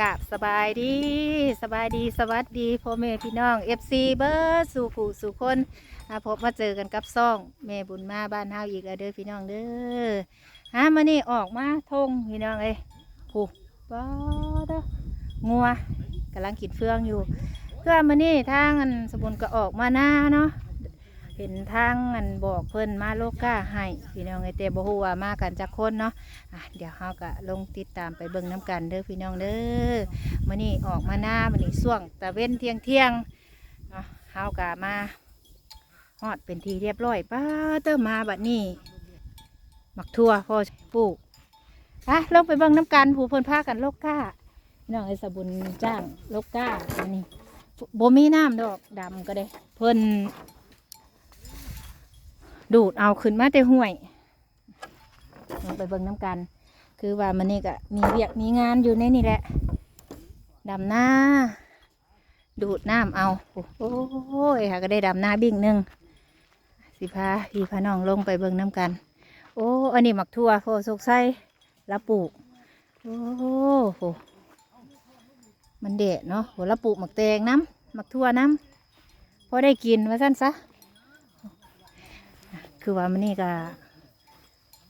กาบสบายดีสบายดีสวัสดีพ่อแม่พี่น้อง FC เบอร์สู่ผู้สู่คนมาพบมาเจอกันกับซ่องแม่บุญมาบ้านเฮาอีกแล้วเด้อพี่น้องเด้อฮะมานี่ออกมาทงพี่น้องเอ้ยผู้บ้าเด้องัวกำลังกินเฟืองอยู่เพื่อมานี่ทางอันสมุนก็ออกมาหน้าเนาะ เห็นทางอันบอกเพิ่นมาโลก้าให้พี่น้องไอเตบ่ฮู้ว่ามากันจักคนเนาะอะเดี๋ยวเฮาก็ลงติดตามไปเบิ่งน้ำกันเด้อพี่น้องเด้อมื้อนี้ออกมาหน้ามื้อนี้ช่วงตะเว้นเที่ยงเที่ยงเนาะเฮาก็มาฮอดเป็นทีเรียบร้อยป้าเตอมาบัดนี้หมักทั่วพ่อปลูกอะลงไปเบิ่งน้ำกันผู้เพิ่นพากันโลก้าพี่น้องไอสบุญจ้างโลกก้าอันนี้บ่มีน้ำดอกดำก็ได้เพิ่น ดูดเอาขึ้นมาแต่ห้วยลงไปเบิ่งน้ำกัน คือว่ามันนี่ก็มีเวียกมีงานอยู่ในนี่แหละดำหน้า ดูดน้ำเอา โอ้โหค่ะก็ได้ดำหน้าบิ่งหนึ่งสิพาพี่พาน้องลงไปเบิ่งน้ำกัน โอ้อันนี้หมักทั่วโฟสุกไส้ละปลูกโอ้โหมันเด็ดเนาะโหละปลูกหมักแตงน้ำหมักทั่วน้ำพอได้กินว่าสั้นซะ คือว่ามันนี่ก็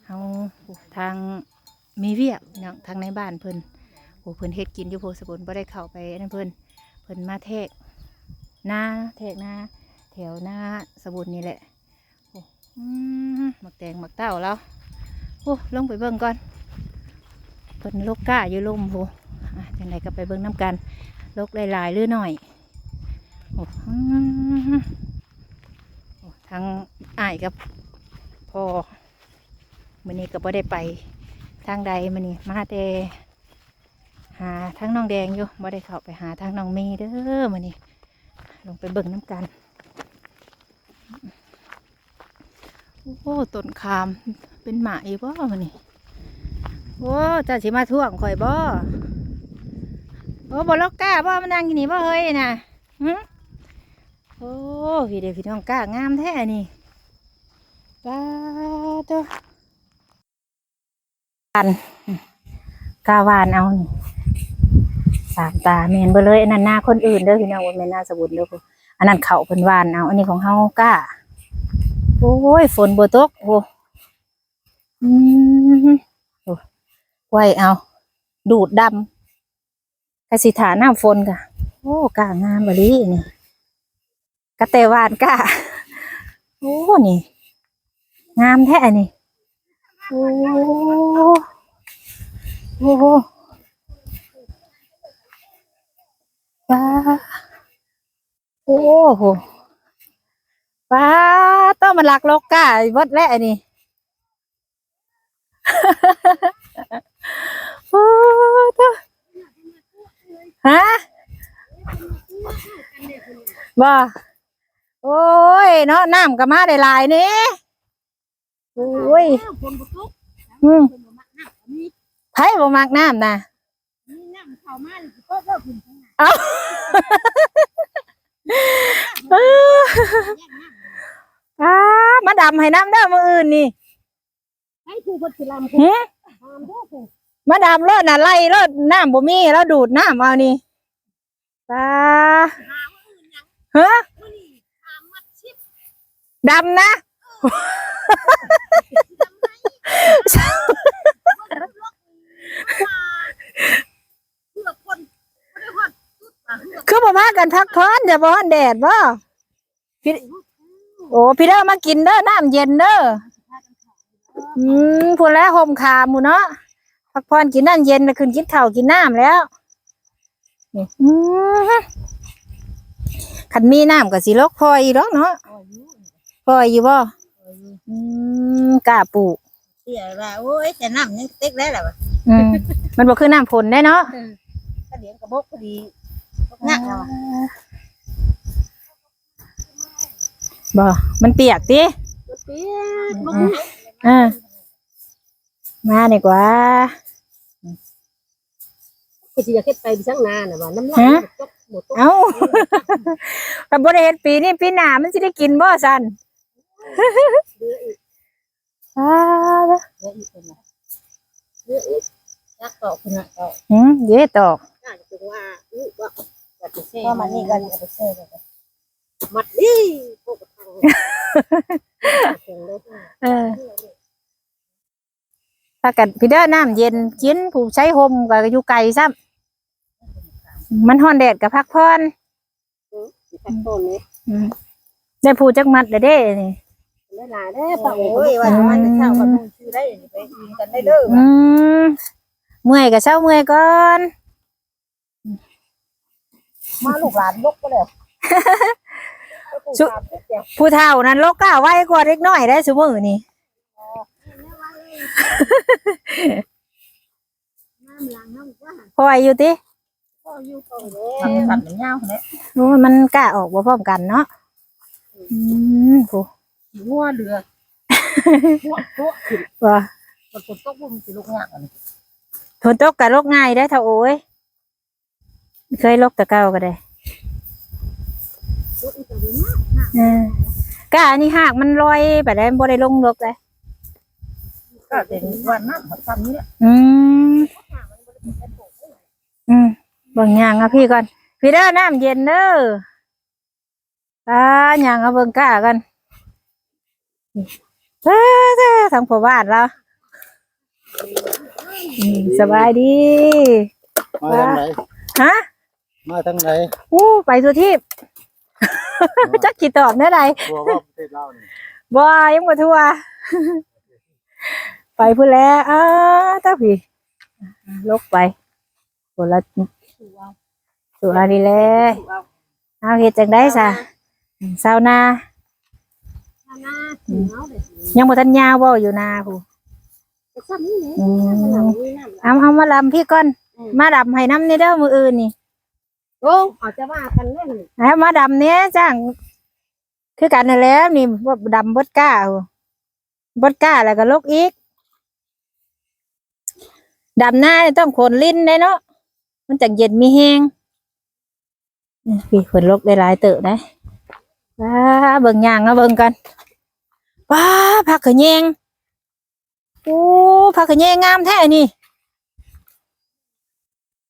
เอาทางมีเวียกเนาะทางในบ้านเพิ่นโอ้เพิ่นเฮ็ดกินอยู่โพสกุลบ่ได้เข้าไปนั่นเพิ่นเพิ่นมาแทกหน้าแทกหน้าแถวหน้าสบุนนี่แหละโอ้อืมหมักแตงหมักเต้าแล้วโอ้ลงไปเบิ่งก่อนเพิ่นลกก้าอยู่ลมโหอะจังไดก็ไปเบิ่งน้ำกันลกหลายๆหรือหน่อยโอ้อืมโอ้ทางอ้ายกับ อมื่อนี้ก็บ่ได้ไปทางใดมื่อนี้มาแต่หาทางน้องแดงอยู่บ่ได้เข้าไปหาทางน้องเมย์เด้อมื่อนี้ลงไปเบิ่งน้ำกัน โอ้ต้นคามเป็นหมาอีบ่มื่อนี้โอ้จ้าสิมาท่วงข่อยบ่โอ้บ่ลอกก้าบ่มานั่งกินนี่บ่เฮ้ยน่ะหึโอ้พี่เด็กพี่น้องก้างามแท้นี่ ป้าตัวกันกาวานเอานี่สามตาเมนเบเลยอันนั้นหน้าคนอื่นเด้อพี่น้องว่าแม่นหน้าสบุนเด้ออันนั้นเขาเป็นวานเอา อันนี้ของเฮาก้าโอ้ยฝนบ่ตกโอ้อืมโอ้ไว้เอา ดูดดำกสิถาน้ำฝนค่ะโอ้กางามบลีนี่กระเตวานก้าโอ้นี่ งามแท้นี่โอ้โอ้ป้าโอ้โหป้าต้องมาลักลกก้าวัดแล้วนี่โอ้ตัวฮะบ่โอ้ยเนาะน้ำก็มาได้หลายนี่ โอ้ยคนบุกอืมคนบ่มักน้ำมีไผบ่มักน้ำนะมีน้ำเข้ามาเลยก็เลิกคุณทั้งนั้นเอ้าแย่งน้ำอ้ามาดำให้น้ำเด้อมืออื่นนี่ให้ครูคนสิลำคุณหึทำด้วยคุณมาดำรถน่ะไล่รถน้ำบ่มีแล้วดูดน้ำเอานี่ตาฮะมื้อนี้ทำมัดชิบดำนะเพื่อ คนบ่ได้ฮอดสุดว่าเพื่อคือบ่มากันพักผ่อนจะบ่ฮ้อนแดดบ่พี่โอ้พี่เด้อมากินเด้อน้ำเย็นเด้ออืมพูดแล้วห่มขามหมู่เนาะพักผ่อนกินน้ำเย็นแล้วขึ้นกินข้าวกินน้ำแล้วนี่อืมคันมีน้ำก็สิลกพออีกดอกเนาะโอ้ยพออยู่บ่อืมกาปู เสียว่าโอ้ยแต่น้ำยังเต็กได้แล้วอืมมันบ่คือน้ำฝนได้เนาะก็เดี๋ยวกระบอกพอดีนักแล้วบ่มันเปียกติเปียกบ่อ่ามาดีกว่า ก็สิอยากเฮ็ดไปสังนานน่ะว่าน้ำลายตกหมดตกเอ้าแต่บ่ได้เฮ็ดปีนี้ปีหน้ามันสิได้กินบ่ซั่นเดืออีกอ้า เดืออีกเป็นเดืออีกยักตอกคุณน่ะตอกหืมเย้ตอกน่าจะนี่ว่าจะไปเซ่เพราะมันนี่ก็จะไปเซ่เลยมัดนี่พวกกระทังเสียงเลยเออพากันพี่เด้อน้ำเย็นกินผู้ใช้ห่มก็อยู่ไกลซ้ำมันฮอนแดดกับพักพรทักต้นได้ผู้จักมัดเด้อเด้นี่ ได้หลายได้อปังโอ้ยว่ามันจะเช่ากับมึงชื่อได้ไปอินกันได้เด้ออืมเมื่อยก็เช้าเมื่อยก่อนมาลูกหลานลกก็แล้วผู้เฒ่านั้นโลกก้าไว้กว่าเล็กน้อยได้ซุมื้อนี่น้ำล้างน้ำว่าพออายุติพ่ออยู่ตรงเลทำกันมันยาวเนี่ยโอ้ยมันกล้าออกบ่พร้อมกันเนาะอืมผู้ งัวเรืองัวตัวขึ้นว่ามันฝนตกบุ้มสิลูกยากอันนี้ฝนตกก็ลกง่ายได้อเท่าโอ้ยเคยลกแต่เก่าก็ได้ลูกอีกตัวนี้นะเออกะอันนี้หากมันลอยไปได้บ่ได้ลงลกเลยก็เป็นวันนั้นมันทำนี้แหละอืมอืมเบิ่งยางอะพี่ก่อนพี่เด้อน้ำเย็นเด้อตายางเอาเบิ่งกะกันเอ้อเด้อ ทางพ่อบ้านเราอืมสบายดี มาทางไหนฮะมาทางไหนอู้ไปตัวที่จักกี่ตอบได้ไรกลัวว่าประเทศเราเนี่ยบ่ยังบ่ทั่ว ไปพูดแล้วอ้าตาพี่ลกไปคนละตัวดีแลวเอาเฮ็ดจังได้ซะชาวนา หน้าถึงเอาเลยยังบ่ทันยาวบ่อยู่นาผู้จะซ้ำนี่เลยอืมน้ำนี่น้ำเอาเอามาลำพี่ก่อน มาดำให้น้ำนี่เด้อมื้ออื่นนี่โอ้เขาจะว่ากันเล่นเอามาดำเนี้ยจ้างคือกันนั่นแหล้วนี่บ่ดำบดก้าผู้บดก้าแล้วก็ลกอีกดำหน้านี่ต้องขนลิ้นได้เนาะมันจังเย็นมีแฮงนี่พี่ฝนลกได้หลายเติบได้ ว้าเบิ่งย่างเอาเบิ่งกัน ว้าผักขะแยงโอ้ผักขะแยงงามแท้นี่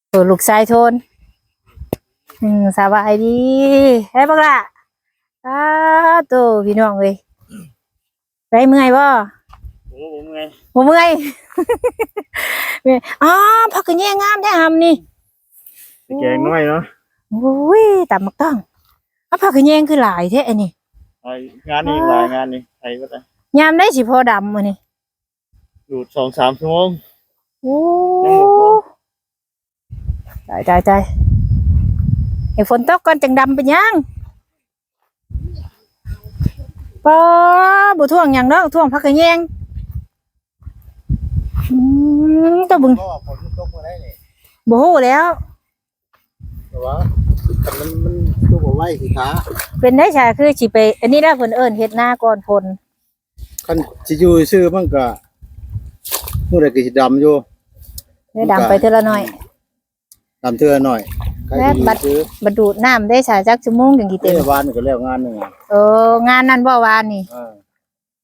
โอ้ลูกชายโทนอืมสบายดีเฮ้ยบักละอ้าโตพี่น้องเอ้ยไปเมื่อยบ่โอ้ผมไงบ่เมื่อยเมื่อยอ๋อพักกันแย่งามแท้หำนี่แกงน้อยเนาะโอ้ยตำมักต้องอ้าพักกันแย่งคือหลายแท้อันนี้ ไอ้งานนี้หลายงานนี้ไทยก็ได้ยามได้สิพอดำมื้อนี้ดูดสองสามชั่วโมงโอ้ยังบ่พอตายตายตายให้ฝนตกก่อนจังดำเป็นหยังปอบ่ท่วงหยังดอกท่วงพักกันแย่งอืมต้องเบึงก็ฝนตกมาได้เนี่ยบ่ฮู้แล้วแต่ว่าแต่มันมันตัวบ่ ไหวสิขาเป็นได้ชาคือสิไป อันนี้ได้เพิ่นเอิ้นเฮ็ดหน้าก่อนพลคันสิอยู่ซื่อมันก็มื้อใดก็สิดำอยู่ได้ดำไปเทื่อละหน่อยดำเทื่อหน่อยใครและสิบัดซื้อบัดดูดน้ำได้ชาจักชั่วโมงจังกี่เต็เต็มมวานก็แล้วงานหนึงอะเอองานนั้นบ่วานนี่เออ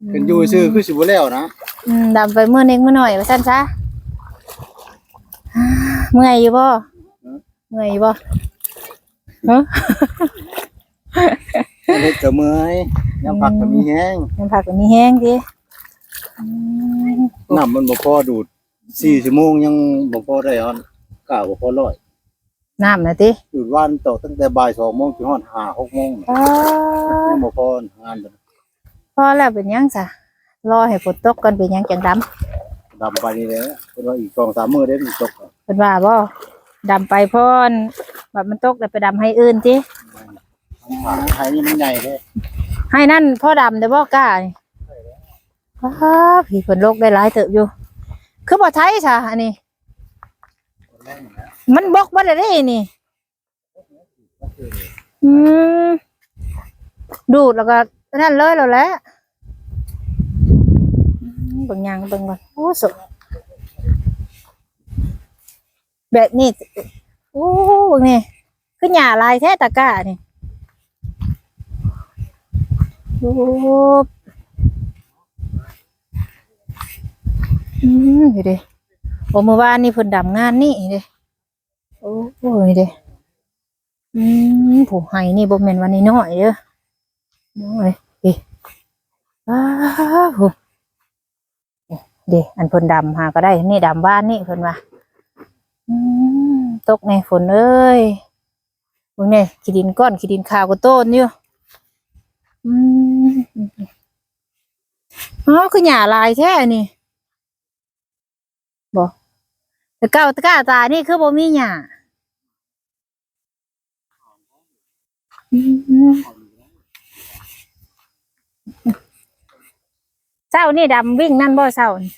เพิ่นอยู่ซื่อคือสิบ่แล้วนะอืมดำไปมื้อนึงมื้อหน่อยว่าซั่นซะเมื่อยอยู่บ่เมื่อยอยู่บ่ เนาะอันนี้ก็เมื่อยยามพักก็มีแห้งมันผักก็มีแห้งดิอืมน้ำมันบ่พอดูด4ชั่วโมงยังบ่พอได้ฮอนกะบ่พอร้อยน้ำน่ะติดูดวันตกตั้งแต่บ่าย2โมงถึงฮอด5 6โมงอ๋อยังบ่พองานพอแล้วเป็นหยังซะรอให้ฝนตกก่อนเป็นหยังจังดำดำไปนี่แหละเพิ่นว่าอีก2-3มื้อเด้มันตกเป็นว่าบ่ดำไปพ่น แบบมันตกแล้วไปดำให้อื่นติผ่าไทยนี่มันใหญ่เด้ให้นั่นพ่อดำได้บ่กล้านี่ว้าผีฝนโลกได้หลายเติบอยู่ คือบ่ไทยซะอันนี้ มันบกบ่ได้เด้นี่ อืมดูดแล้วก็นั่นเลยแล้วแหละอืมเบิ่งยางเบิ่งก่อนโอ้สุดแบบนี้ โอ้เบิ่งนี่คือหญ้าลายแท้ตะก้านี่โอ้อืมเห็นดิโอ้เมื่อวานนี่เพิ่นดำงานนี่เด้โอ้โหนี่เด้อืมผู้ให้นี่บ่แม่นว่าน้อยเด้อน้อยเอ้อ้าวเด้อันเพิ่นดำหาก็ได้นี่ดำบ้านนี่เพิ่นว่าอืม ตกในฝนเอ้ยพวกนี่ยขี้ดินก้อนขี้ดินขาวก็โต้นอยู่อืมอ๋อคือหญ้าลายแท้นี่บ่แต่เก้าตะก้าตานี่คือบ่มีหญ้าเศร้านี่ดำวิ่งนั่นบ่เศร้านี่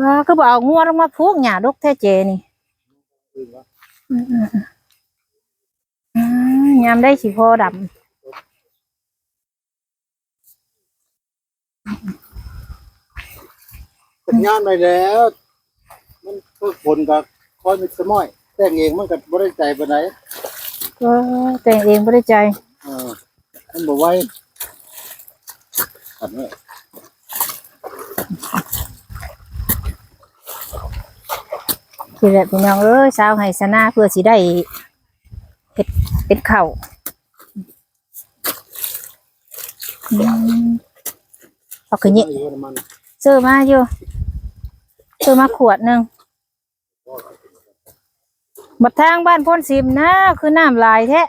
ว่าคือบอกเอางัวลงมาพูกหญ้าดกแท้เจนี่ อืมอืมอืมยามได้สิพอดผมงานไปแล้ว มันฝึกฝนกับคอยมีสมอย แต่งเองมันก็บ่ได้ใจปานใดำก็แต่งเองบ่ได้ใจเออมันบ่ไหวอันนี้ ทีแหละพี่น้องเอ้ยสาวให้สนาเพื่อสิได้เฮ็ดเป็นข้าวอืมเอาคือนี้อยู่มันซื้อมาอยู่ซื้อมาขวดหนึ่งบัดทางบ้านพ้นสิมนะคือน้ำลายแท้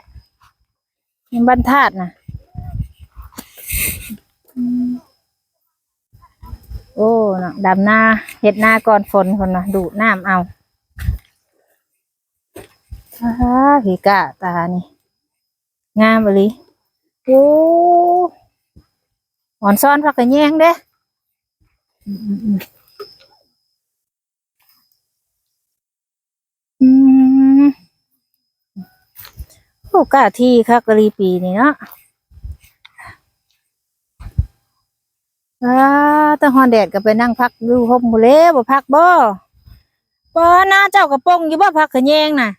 นี่บรรทัดนะโอ้นะดำนาเห็ดนาก่อนฝนคนนะดูน้ำเอา อ้าผีกะตานี่ งามบริโอ้อ่อนซ้อนพักกระแยงเด้อืมอืมอืมโอ้กะที่คักกะรีปีนี่เนาะอ่าต่ฮอนแดดก็ไปนั่งพักอยู่ห่มบุเล่บ่พักบ่บ่น้าเจ้ากระโปรงอยู่บ่พักขะแยงน่ะ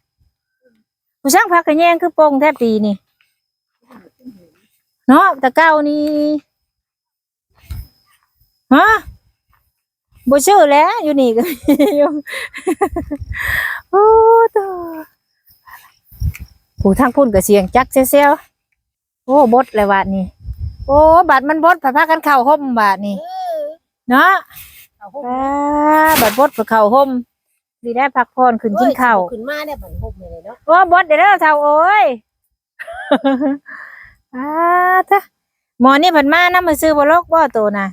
ผู้ช่างพักขะแยงคือโปรงแทบปีนี่ เนาะแต่เก้านี่ฮะบ่ชื่อแหล้วอยู่นี่ก็มีอยู่โอ้ตัวผู้ทางพุ่นก็เสียงจักเซลๆโอ้บดเลยบาดนี้โอ้บาดมันบดพาพากันเข้าห่มบาดนี้เนาะเอาหุบอ่าบาดบดไปเข้าห่ม ดีได้พักผ่อนขึ้นกินข้าวขึ้นมาได้บันหุบเลยเนาะโอ้บดเดี๋ยวเด้อเท่าโอ้ยอ่าท่าหมอนี่เพิ่นมานำมาซื้อบ่ลกบ่โตน่ะ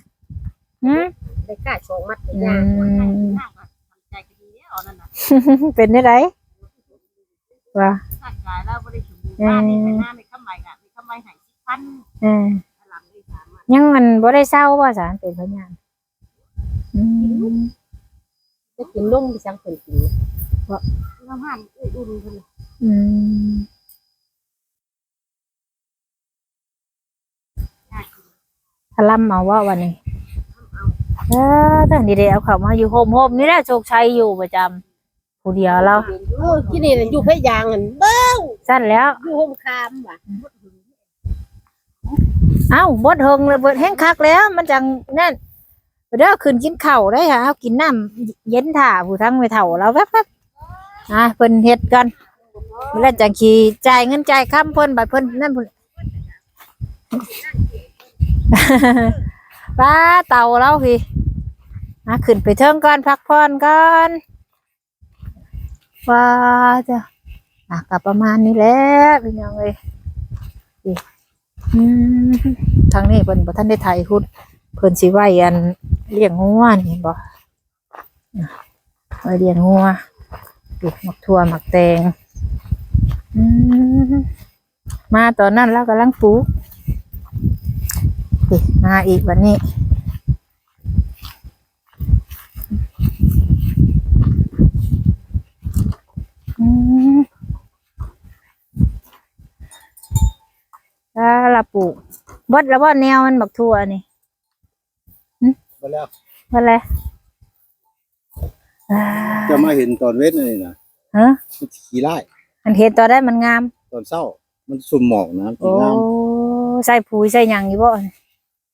หืมได้กล้าโชงมัดในอืยางมใจก็ดีแล้วนั่นน่ะเป็นได้ไรว่าร่างกายเราบ่ได้สมบูรณ์บ้านนี่ไปหน้าในคำใหม่ก็มีคำใหม่ให้สิพันเออหลังได้สามารถยังมันบ่ได้เศร้าว่าสารเป็นพยานอืม จะกินนมไปจังเพิ่นกินน้ำหันอุ่นๆเพิ่นอืมพลัมเอาว่าวันนี้เออตั้งดีๆเอาเขามาอยู่โฮมโฮมนี่แหละโชคชัยอยู่ประจำผู้เดียวเราเออที่นี่น่ะอยู่เพชรยางอันเบ้อสั้นแล้ว อยู่ห่มคามว่ะเอ้าบดเฮงเลยเบิดแห้งคักแล้ว มันจังนั่น เด้อขึ้นกินข้าวได้ค่ะเอากินน้ำเย็นถ่าผู้ทั้งไม่เท่าเราแป๊บๆอะเพิ่นเฮ็ดกันเวลาจังขี่จ่ายเงินจ่ายค่ำเพิ่นบัดเพิ่นนั่นเพิ่นป้าเต่าเราพี่อะขึ้นไปเทิงก่อนพักผ่อนก่อนว่าจ้ะอะกลับประมาณนี้แหล้วพี่น้องเอ้ยทางนี้เพิ่นบ่ทันได้ถ่ายหุ้นเพิ่นสิไว้อัน เลี้ยงงัวนี่บ่อะไว้เลี้ยงงัวปลูกหมักทั่วหมักแตงมาตอนนั้นเรากำลังปลูกมาอีกวันนี้อืมแล้วเราปลูกบดแล้วว่าแนวมันบักทั่วนี่ ไปแล้วว่าอะไรอ่าจะมาเห็นตอนเวทนี่นะฮะมันขี้ไล่มันเห็นตอนได้มันงาม ตอนเช้า มันสุ่มหมอกนะโอ้สีงามใส่ปุ๋ยใส่หยังอยู่บ่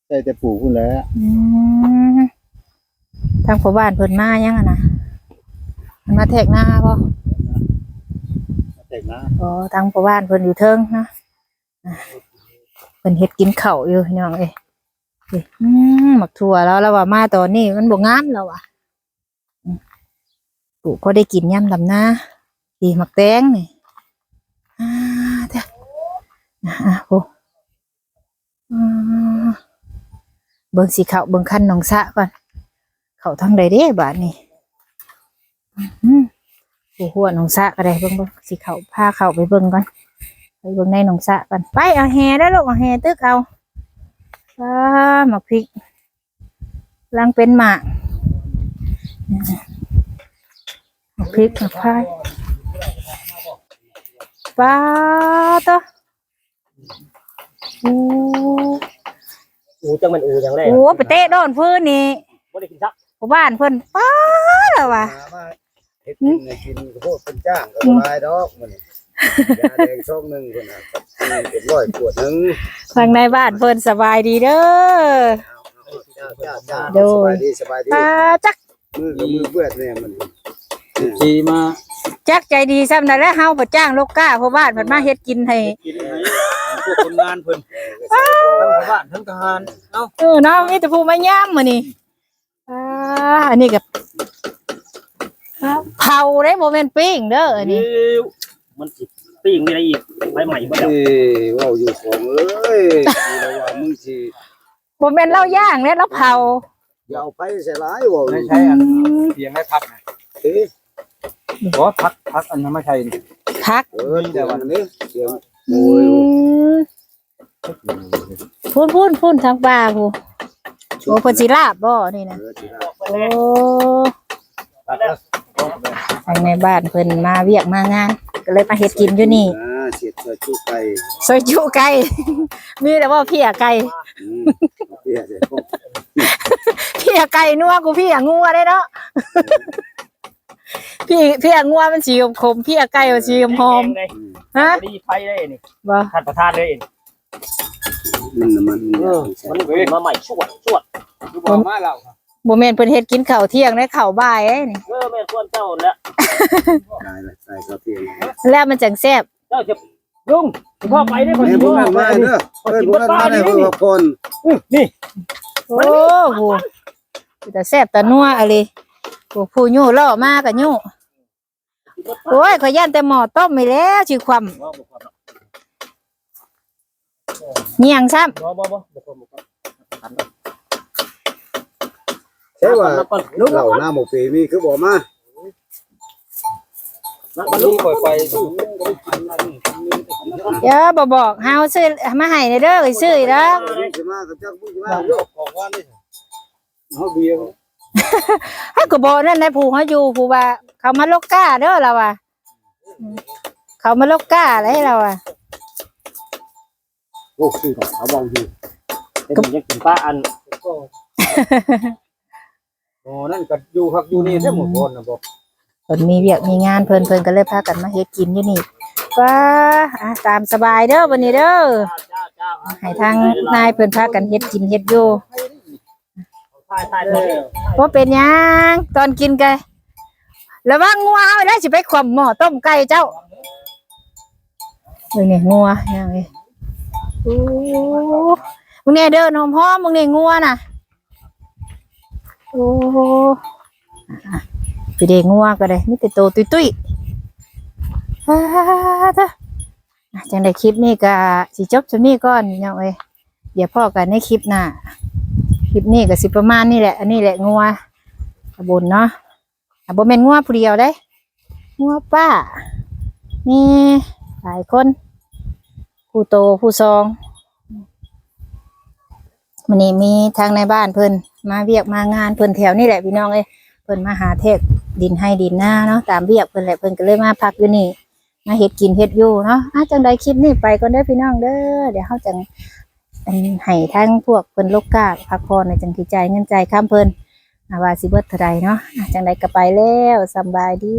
ใช่แต่ปลูกพุ่นแหล้ว อืมทางพ่อบ้านเพิ่นมายังอะนะมันมาแทกหน้าบ่แต่งนะอ๋อทางพ่อบ้านเพิ่นอยู่เทิงนะอะเพิ่นเฮ็ดกินข้าวอยู่พี่น้องเอ้ยเอืมหมักถั่วแล้วแล้วว่ามาตอนนี้ มันบ่งามแล้วอะปลูกก็ได้กินย่ำลำหน้าดีหมักแตงนี่อ่าเด้ออะอะโอ้อ่าเบิ่งสิเข้าเบิ่งคันนองสะก่อน เขาทางใดเด้บาดนี้อืมโอ้โหหนองสะก็ได้เบิ่งเบิ่งสิเขาพาเขาไปเบิ่งก่อนไปเบิ่งในนองสะก่อนไปเอาแฮได้ลูกเอาแฮตึกเอา ว้าหมากพริกลังเป็นหมากหมากพริกหมากพายป้าตัวโอ้อูจังมันอูจังแรกโหไปเตะโดนพื้นนี่บ่ได้กินซักผู้บ้านเพิ่นป้าแล้วว่ะมาเฮ็ดกินให้กินก็พวกเป็นจ้างก็บ่หลายดอกมัน ยาแดงช่องหนึงพุ่นน่ะกับเป็นร้อยขวดหนึงทางในบ้านเพิ่นสบายดีเด้อจ้าจ้าจ้าโดยสบายดีสบายดีป้าจักมือกับมือเปื้อนเนี่ยมันจีมาจักใจดีซ้ำนั่นแหล้วเฮาบ่จ้างลูกก้าเพราะบ้านเพิ่นมาเฮ็ดกินให้กินให้พวกคนงานเพิ่นทั้งชาวบ้านทั้งทหารเอ้าเออเนาะมีแต่ผู้มายามมื้อนี้อ่าอันนี้ก็เผาได้บ่แม่นปิ้งเด้ออันนี้เดี๋ยว มันสิปิ้งมีอะไรอีกไปใหม่บ่แล้วเอ้ยเว้าอยู่ของเอ้ยกูเลยว่ามึงสิบ่แม่นเหล้าย่างเด้แล้วเผาอย่าเอาไปใส่ร้ายเว้าไม่อยู่ใช่อันเพียงให้พักนะเอ้ยบ่พักพักอันนั้นไม่ใช่นี่พักเออเดี๋ยวนี้เดี๋ยวอืโอ้ยมพูนพูนพูนทางป่าผู้โอ้เพิ่นสิลาบบ่นี่นะเออสิครับโอ้ทางในบ้านเพิ่นมาเวียกมางาน ก็เลยมาเฮ็ดกินอยู่นี่อ่าเสียดใส่ชุไก่ซอยจุไก่ มีแต่ว่าเพียไก่อืมเสียเสียพวกเพียไก่นัวกูเพียงัวได้เนาะพี่เพียงัวมันสีขมๆเพียไก่มันสีหอมเลยๆฮะบ่ได้ไฟได้นี่บ่ท่านประธานเลยมันน่ะมันเออมันขึ้นมาใหม่ชวดชวดคือบอกมาเรา บ่แม่นเพิ่นเฮ็ดกินข้าวเที่ยงได้ข้าวบ่ายไอ้นี่เออแม่ควรเจ้าแล้วตายละใส่กระเทียมแล้วมันจังแซ่บเจ้าจะลุงพ่อไปได้บ่เฮ้ยพวกนั้นมาเด้อเฮ้ยพวกนั้นมาได้เพื่อคนนี่โอ้โหแต่แซ่บแต่นัวอะไรโอ้ผู้ยู่ล่อมาก็ยู่โอ้ยขอยย่านแต่หม้อต้มไปแล้วสิความเงียงซ้ำบ่บ่บ่บ่บ่บ่ ใช่ว่าก่อนลุงเหล่าหน้าหมกปีมีคือบอกมาลูกปล่อยไปเดี๋ยวบ่บอกเฮาซื้อมาให้เด้อเอ้ยซื้ออีกแล้วสิมากับจักบุญสิมาโยกของว่านี่เฮาเบียร์เฮาก็บอกนั่นแหละผู้เฮาอยู่ผู้ว่า เขามาลกก้าเด้อเราอะอืมเขามาลกก้าอะไรเราอะโอ้คือเขาบอกอยู่เป็นยังกินป้าอัน โอ้นั่นก็อยู่พักอยู่นี่แท้หมดคนนะบอกเพิ่นมีเวียกมีงานเพิ่นเพิ่นก็เลยพากันมาเฮ็ดกินอยู่นี่ว้าอะตามสบายเด้อวันนี้เด้อให้ทางนายเพิ่นพากันเฮ็ดกินเฮ็ดอยู่ทายทายเลยบ่เป็นหยังตอนกินกันระวังงัวเอาได้สิไปขวมหม้อต้มไก่เจ้าเบิ่งนี่งัวยังไงโอ้มึงเนี่ยเด้อหอมหอมมึงเนี่ยงัวน่ะ โอ้อ่เด้งัวก็ได้มีแต่โตตุ้ยๆอ่าเด้ออะจังได้คลิปนี้ก็สิจบจำนี้ก่อนพี่น้องเอ้ยเดี๋ยวพ่อกันในคลิปหน้าคลิปนี้ก็สิประมาณนี้แหละ อันนี้แหละงัวขบุญเนาะอะบ่แม่นงัวผู้เดียวได้งัวป้า นี่หลายคน ผู้โตผู้ซอง มันนี้มีทางในบ้านเพิ่นมาเวียกมางานเพิ่นแถวนี่แหละพี่น้องเอ้ยเพิ่นมาหาเทกดินให้ดินหน้าเนาะตามเวียกเพิ่นแหละเพิ่นก็เลยมาพักอยู่นี่มาเฮ็ดกินเฮ็ดอยู่เนาะอาจังใดคลิปนี้ไปก่อนเด้อพี่น้องเด้อเดี๋ยวเฮาจังให้ทั้งพวกเพิ่นโลกกาพักผ่อนในจังสิจ่ายเงินใจ่ายค้ำเพิ่นอาว่าสิเบิดเท่าใดเนาะอะจังใดก็ไปแล้วสบายดี